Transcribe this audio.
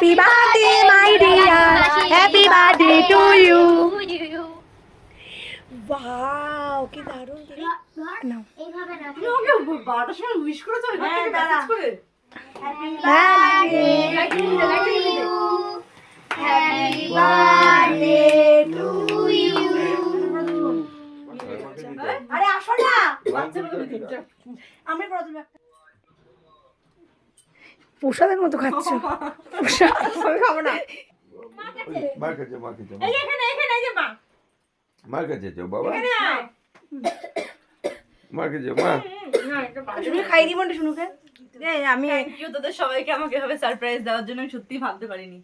Happy birthday my dear happy birthday to you wow কি দারুণ নাও এইভাবে ওকে সময় উইশ হ্যাঁ, আরে আসো না। বাচ্চাগুলো দিতে আমি পড়া তুমি প্রসাদের মতো খাচ্ছ প্রসাদ খাব না মার কাছে মার কাছে এই এখানে এখানে এই যে মা মার কাছে যাও বাবা মার কাছে মা খাই দিব না শুনুকে আমি তোদের সবাইকে আমাকে এভাবে সারপ্রাইজ দেওয়ার জন্য আমি সত্যিই ভাবতে পারিনি